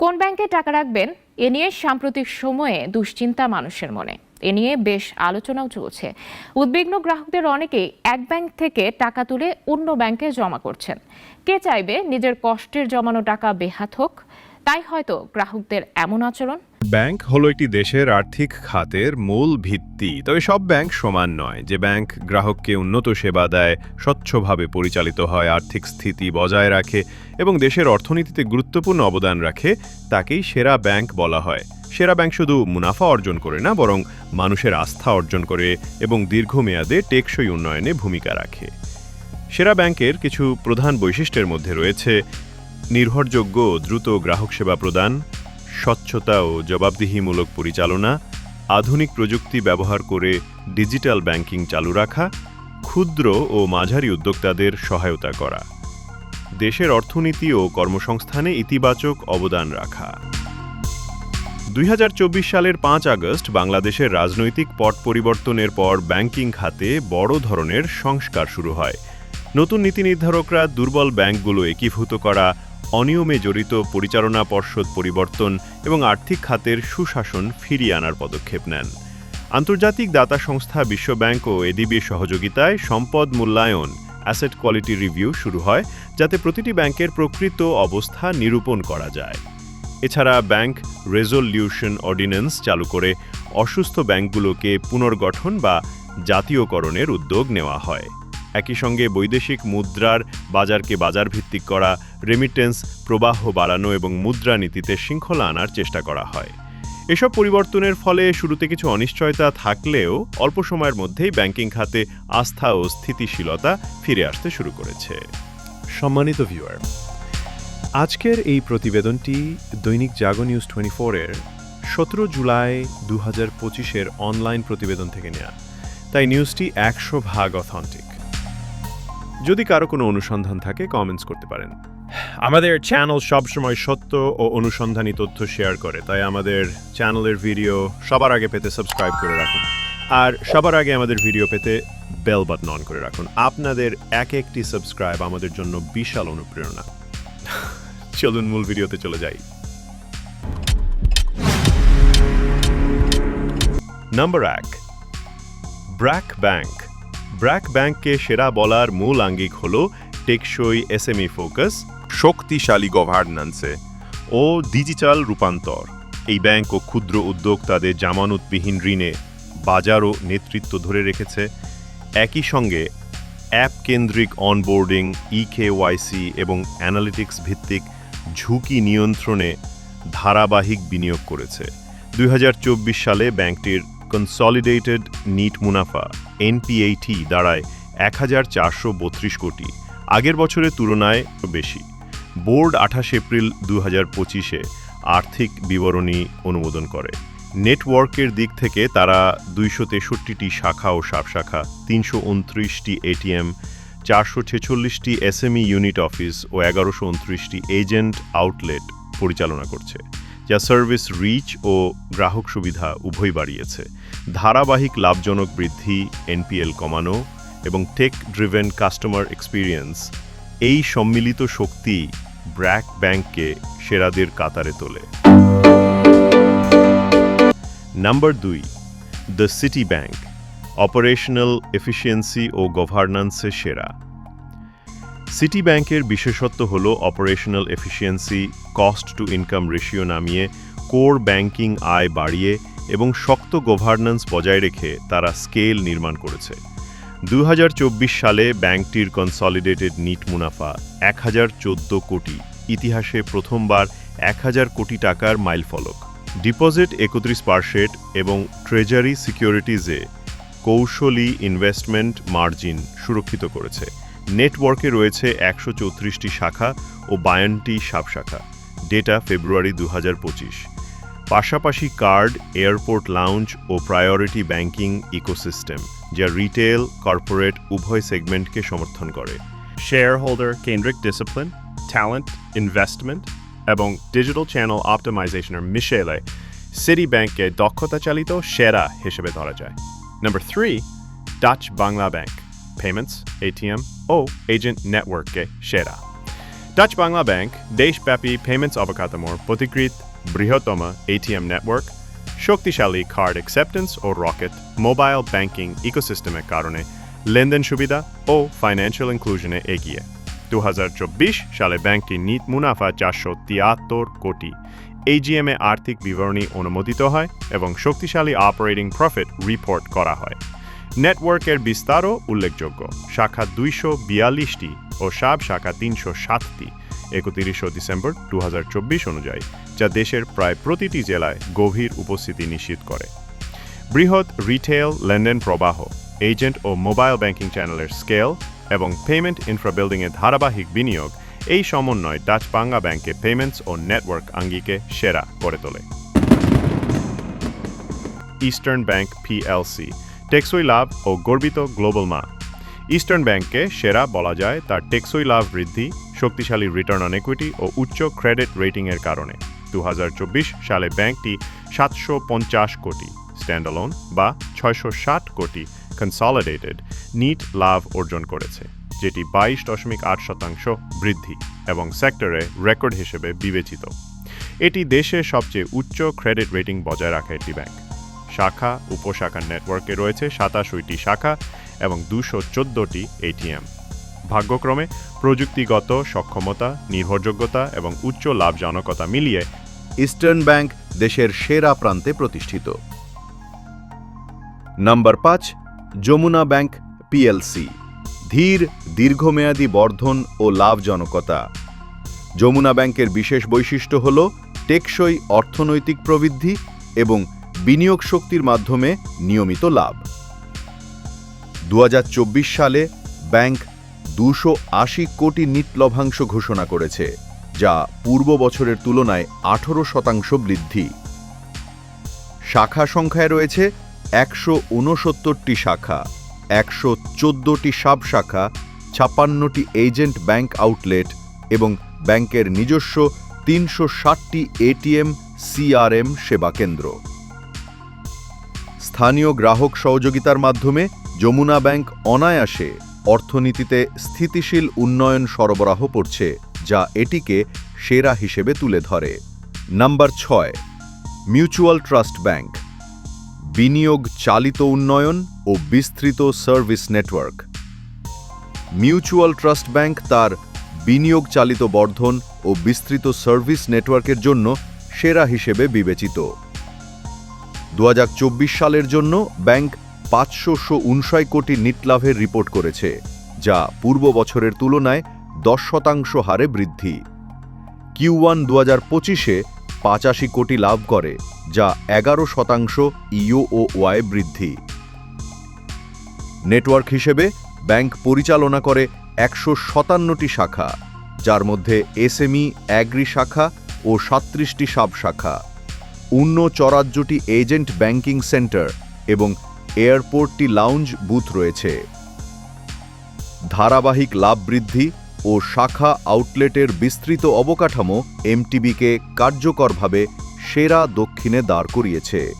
কোন ব্যাংকে টাকা রাখবেন, এ নিয়ে সাম্প্রতিক সময়ে দুশ্চিন্তা মানুষের মনে। এ নিয়ে বেশ আলোচনাও চলছে। উদ্বিগ্ন গ্রাহকদের অনেকেই এক ব্যাংক থেকে টাকা তুলে অন্য ব্যাংকে জমা করছেন। কে চাইবে নিজের কষ্টের জমানো টাকা বেহাত হোক? তাই হয়তো গ্রাহকদের এমন আচরণ। ব্যাংক হলো একটি দেশের আর্থিক খাতের মূল ভিত্তি। তবে সব ব্যাংক সমান নয়। যে ব্যাংক গ্রাহককে উন্নত সেবা দেয়, স্বচ্ছভাবে পরিচালিত হয়, আর্থিক স্থিতি বজায় রাখে এবং দেশের অর্থনীতিতে গুরুত্বপূর্ণ অবদান রাখে, তাকেই সেরা ব্যাংক বলা হয়। সেরা ব্যাংক শুধু মুনাফা অর্জন করে না, বরং মানুষের আস্থা অর্জন করে এবং দীর্ঘমেয়াদে টেকসই উন্নয়নে ভূমিকা রাখে। সেরা ব্যাংকের কিছু প্রধান বৈশিষ্ট্যের মধ্যে রয়েছে নির্ভরযোগ্য দ্রুত গ্রাহক সেবা প্রদান স্বচ্ছতা ও জবাবদিহিমূলক পরিচালনা, আধুনিক প্রযুক্তি ব্যবহার করে ডিজিটাল ব্যাংকিং চালু রাখা, ক্ষুদ্র ও মাঝারি উদ্যোক্তাদের সহায়তা করা। দেশের অর্থনীতি ও কর্মসংস্থানে ইতিবাচক অবদান রাখা। দুই হাজার চব্বিশ সালের পাঁচ আগস্ট বাংলাদেশের রাজনৈতিক পট পরিবর্তনের পর ব্যাংকিং খাতে বড় ধরনের সংস্কার শুরু হয়। নতুন নীতি নির্ধারকরা দুর্বল ব্যাংকগুলো একীভূত করা অনিয়মে জড়িত পরিচালনা পর্ষদ পরিবর্তন এবং আর্থিক খাতের সুশাসন ফিরিয়ে আনার পদক্ষেপ নেন। আন্তর্জাতিক দাতা সংস্থা বিশ্বব্যাংক ও এডিবির সহযোগিতায় সম্পদ মূল্যায়ন, অ্যাসেট কোয়ালিটি রিভিউ শুরু হয়, যাতে প্রতিটি ব্যাংকের প্রকৃত অবস্থা নিরূপণ করা যায়। এছাড়া ব্যাংক রেজলিউশন অর্ডিন্যান্স চালু করে অসুস্থ ব্যাংকগুলোকে পুনর্গঠন বা জাতীয়করণের উদ্যোগ নেওয়া হয়। একই সঙ্গে বৈদেশিক মুদ্রার বাজারকে বাজার ভিত্তিক করা রেমিটেন্স প্রবাহ বাড়ানো এবং মুদ্রানীতিতে শৃঙ্খলা আনার চেষ্টা করা হয়। এসব পরিবর্তনের ফলে শুরুতে কিছু অনিশ্চয়তা থাকলেও অল্প সময়ের মধ্যেই ব্যাংকিং খাতে আস্থা ও স্থিতিশীলতা ফিরে আসতে শুরু করেছে। সম্মানিত ভিউয়ার আজকের এই প্রতিবেদনটি দৈনিক জাগো নিউজ টোয়েন্টি ফোরের সতেরো জুলাই দু হাজার পঁচিশের অনলাইন প্রতিবেদন থেকে নেওয়া তাই নিউজটি একশো ভাগ অথেন্টিক যদি কারও কোনো অনুসন্ধান থাকে কমেন্টস করতে পারেন। আমাদের চ্যানেল সবসময় সত্য ও অনুসন্ধানী তথ্য শেয়ার করে, তাই আমাদের চ্যানেলের ভিডিও সবার আগে পেতে সাবস্ক্রাইব করে রাখুন। আর সবার আগে আমাদের ভিডিও পেতে বেল বাটন অন করে রাখুন। আপনাদের এক একটি সাবস্ক্রাইব আমাদের জন্য বিশাল অনুপ্রেরণা। চলুন মূল ভিডিওতে চলে যাই। নাম্বার এক ব্র্যাক ব্যাংক ব্র্যাক ব্যাংককে সেরা বলার মূল আঙ্গিক হল টেকসই এসএমই ফোকাস, শক্তিশালী গভর্নেন্সে ও ডিজিটাল রূপান্তর। এই ব্যাংক ও ক্ষুদ্র উদ্যোক্তাদের জামানতবিহীন ঋণে বাজার ও নেতৃত্ব ধরে রেখেছে। একই সঙ্গে অ্যাপ কেন্দ্রিক অনবোর্ডিং ইকেওয়াইসি এবং অ্যানালিটিক্স ভিত্তিক ঝুঁকি নিয়ন্ত্রণে ধারাবাহিক বিনিয়োগ করেছে। দুই হাজার চব্বিশ সালে ব্যাংকটির কনসলিডেটেড নিট মুনাফা এনপিএইটি দাঁড়ায় এক হাজার চারশো বত্রিশ কোটি। আগের বছরের তুলনায় বেশি। বোর্ড আঠাশ এপ্রিল দু পঁচিশে আর্থিক বিবরণী অনুমোদন করে। নেটওয়ার্কের দিক থেকে তারা দুইশো তেষট্টিটি শাখা ও শাখা তিনশো উনত্রিশটি এটিএম, চারশো ছেচল্লিশটি এসএমই ইউনিট অফিস ও এগারোশো উনত্রিশটি এজেন্ট আউটলেট পরিচালনা করছে। যা সার্ভিস রিচ ও গ্রাহক সুবিধা উভয় বাড়িয়েছে। ধারাবাহিক লাভজনক বৃদ্ধি এনপিএল কমানো এবং টেক ড্রিভেন কাস্টমার এক্সপিরিয়েন্স এই সম্মিলিত শক্তি ব্র্যাক ব্যাংককে সেরাদের কাতারে তোলে। নাম্বার দুই, the city bank operational efficiency ও গভর্নেন্সে সেরা। সিটি ব্যাংকের বিশেষত্ব হল operational efficiency cost to income ratio নামিয়ে কোর ব্যাংকিং আয় বাড়িয়ে এবং শক্ত গভর্নেন্স বজায় রেখে তারা স্কেল নির্মাণ করেছে। দু হাজার চব্বিশ সালে ব্যাংকটির কনসলিডেটেড নিট মুনাফা এক হাজার চোদ্দ কোটি। ইতিহাসে প্রথমবার এক হাজার কোটি টাকার মাইলফলক ডিপোজিট একত্রিশ পার্সেন্ট এবং ট্রেজারি সিকিউরিটিজে কৌশলী ইনভেস্টমেন্ট মার্জিন সুরক্ষিত করেছে। নেটওয়ার্কে রয়েছে একশো চৌত্রিশটি শাখা ও বায়ানটি শাখা ডেটা ফেব্রুয়ারি দু হাজার পঁচিশ। পাশাপাশি কার্ড, এয়ারপোর্ট লাউঞ্জ ও প্রায়োরিটি ব্যাংকিং ইকোসিস্টেম, যা রিটেল, কর্পোরেট, উভয় সেগমেন্টকে সমর্থন করে। Shareholder কেন্দ্রিক ডিসিপ্লিন ট্যালেন্ট ইনভেস্টমেন্ট এবং ডিজিটাল চ্যানেল অপটিমাইজেশনের মিশেলে সিটি ব্যাংককে দক্ষতা চালিত সেরা হিসেবে ধরা যায়। Number three Dutch Bangla bank payments ATM ও এজেন্ট নেটওয়ার্ককে সেরা ডাচ বাংলা ব্যাংক দেশব্যাপী পেমেন্টস অবকাঠামোর প্রতিকৃত বৃহত্তম এটিএম নেটওয়ার্ক শক্তিশালী কার্ড অ্যাকসেপ্টেন্স ও রকেট মোবাইল ব্যাংকিং ইকোসিস্টেমের কারণে লেনদেন সুবিধা ও ফাইন্যান্সিয়াল ইনক্লুশনে এগিয়ে দু হাজার চব্বিশ সালে ব্যাংকটি নিট মুনাফা চারশো তিয়াত্তর কোটি। এজিএমে আর্থিক বিবরণী অনুমোদিত হয় এবং শক্তিশালী অপারেটিং প্রফিট রিপোর্ট করা হয়। নেটওয়ার্কের বিস্তারও উল্লেখযোগ্য। শাখা দুইশো বিয়াল্লিশটি ও সাব শাখা তিনশো সাতটি একত্রিশশো ডিসেম্বর দুহাজার চব্বিশ অনুযায়ী, যা দেশের প্রায় প্রতিটি জেলায় গভীর উপস্থিতি নিশ্চিত করে। বৃহৎ রিটেল লেনদেন প্রবাহ, এজেন্ট ও মোবাইল ব্যাংকিং চ্যানেলের স্কেল এবং পেমেন্ট ইনফ্রা বিল্ডিংয়ের ধারাবাহিক বিনিয়োগ, এই সমন্বয় ডাচ বাংলা ব্যাংকে পেমেন্টস ও নেটওয়ার্ক আঙ্গিকে সেরা করে তোলে। ইস্টার্ন ব্যাংক পিএলসি টেকসই লাভ ও গর্বিত গ্লোবাল মা। ইস্টার্ন ব্যাংককে সেরা বলা যায় তার টেকসই লাভ বৃদ্ধি, শক্তিশালী রিটার্ন অন ইকুইটি ও উচ্চ ক্রেডিট রেটিংয়ের কারণে। দু হাজার চব্বিশ সালে ব্যাংকটি সাতশো পঞ্চাশ কোটি স্ট্যান্ডালোন বা ছয়শো ষাট কোটি কনসলিডেটেড নিট লাভ অর্জন করেছে, যেটি বাইশ দশমিক আট শতাংশ বৃদ্ধি এবং সেক্টরে রেকর্ড হিসেবে বিবেচিত। এটি দেশের সবচেয়ে উচ্চ ক্রেডিট রেটিং বজায় রাখা একটি ব্যাংক। শাখা উপশাখার নেটওয়ার্কে রয়েছে সাতাশইটি শাখা এবং দুশো চোদ্দোটি এটিএম। ভাগ্যক্রমে প্রযুক্তিগত সক্ষমতা, নির্ভরযোগ্যতা এবং উচ্চ লাভজনকতা মিলিয়ে ইস্টার্ন ব্যাংক দেশের সেরা প্রান্তে প্রতিষ্ঠিত। নাম্বার পাঁচ, যমুনা ব্যাংক পিএলসি, ধীর, দীর্ঘমেয়াদী বর্ধন ও লাভজনকতা। যমুনা ব্যাংকের বিশেষ বৈশিষ্ট্য হল টেকসই অর্থনৈতিক প্রবৃদ্ধি এবং বিনিয়োগ শক্তির মাধ্যমে নিয়মিত লাভ। দু হাজার চব্বিশ সালে ব্যাংক দুশো কোটি নিট লভ্যাংশ ঘোষণা করেছে, যা পূর্ব বছরের তুলনায় আঠেরো শতাংশ বৃদ্ধি। শাখা সংখ্যায় রয়েছে একশো ঊনসত্তরটি শাখা, একশো চোদ্দোটি সাব শাখা ছাপ্পান্নটি এজেন্ট ব্যাংক আউটলেট এবং ব্যাংকের নিজস্ব তিনশো ষাটটি এটিএম, সিআরএম সেবা কেন্দ্র। স্থানীয় গ্রাহক সহযোগিতার মাধ্যমে যমুনা ব্যাংক অনায়াসে অর্থনীতিতে স্থিতিশীল উন্নয়ন সরবরাহ করছে, যা এটিকে সেরা হিসেবে তুলে ধরে। নাম্বার ছয়, মিউচুয়াল ট্রাস্ট ব্যাংক। বিনিয়োগ চালিত উন্নয়ন ও বিস্তৃত service network. Mutual trust bank তার বিনিয়োগ চালিত বর্ধন ও বিস্তৃত সার্ভিস নেটওয়ার্কের জন্য সেরা হিসেবে বিবেচিত। দু হাজার চব্বিশ সালের জন্য ব্যাংক পাঁচশো উনষাট কোটি নিট লাভের রিপোর্ট করেছে, যা পূর্ব বছরের তুলনায় দশ শতাংশ হারে বৃদ্ধি। কিউ ওয়ান দু হাজার পঁচিশে পাঁচাশি কোটি লাভ করে, যা এগারো শতাংশ ইও ও ওয়াই বৃদ্ধি। নেটওয়ার্ক হিসেবে ব্যাংক পরিচালনা করে একশো সাতান্নটি শাখা, যার মধ্যে এসএমই, অ্যাগ্রি শাখা ও সাত্রিশটি সাব শাখা। উন্ন চরাজ্যটি এজেন্ট ব্যাংকিং সেন্টার এবং এয়ারপোর্টটি লাউঞ্জ বুথ রয়েছে। ধারাবাহিক লাভ বৃদ্ধি ও শাখা আউটলেটের বিস্তৃত অবকাঠামো এমটিবিকে কার্যকরভাবে সেরা দক্ষিণে দাঁড় করিয়েছে।